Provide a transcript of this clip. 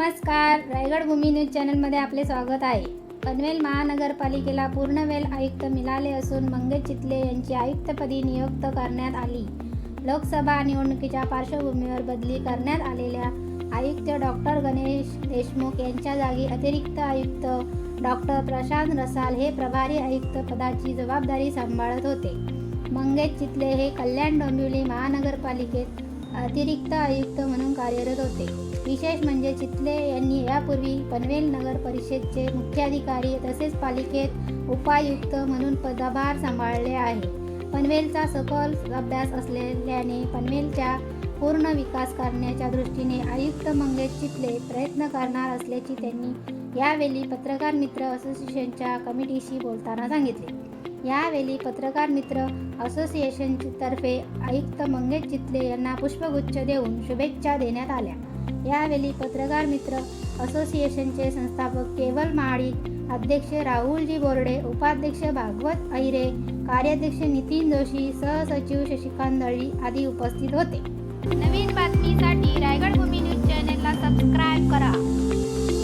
नमस्कार. रायगड भूमी न्यूज चॅनलमध्ये आपले स्वागत आहे. पनवेल महानगरपालिकेला पूर्णवेल आयुक्त मिळाले असून मंगेश चितले यांची आयुक्तपदी नियुक्त करण्यात आली. लोकसभा निवडणुकीच्या पार्श्वभूमीवर बदली करण्यात आलेल्या आयुक्त डॉक्टर गणेश देशमुख यांच्या जागी अतिरिक्त आयुक्त डॉक्टर प्रशांत रसाल हे प्रभारी आयुक्त पदाची जबाबदारी सांभाळत होते. मंगेश चितले हे कल्याण डोंबिवली महानगरपालिकेत अतिरिक्त आयुक्त म्हणून कार्यरत होते. विशेष म्हणजे चितले यांनी यापूर्वी पनवेल नगर परिषदचे मुख्याधिकारी तसेच पालिकेत उपायुक्त म्हणून पदभार सांभाळले आहे. पनवेलचा सखोल अभ्यास असलेल्याने पनवेलच्या पूर्ण विकास करण्याच्या दृष्टीने आयुक्त मंगेश चितले प्रयत्न करणार असल्याची त्यांनी यावेळी पत्रकार मित्र असोसिएशनच्या कमिटीशी बोलताना सांगितले. यावेळी पत्रकार मित्र असोसिएशनतर्फे आयुक्त मंगेश चितले यांना पुष्पगुच्छ देऊन शुभेच्छा देण्यात आल्या. यावेळी पत्रकार मित्र असोसिएशनचे संस्थापक केवल महाडिक अध्यक्ष राहुलजी बोर्डे उपाध्यक्ष भागवत अहिरे कार्याध्यक्ष नितीन जोशी सहसचिव शशिकांत दळी आदी उपस्थित होते. नवीन बातमीसाठी रायगड भूमी न्यूज चॅनेलला सबस्क्राईब करा.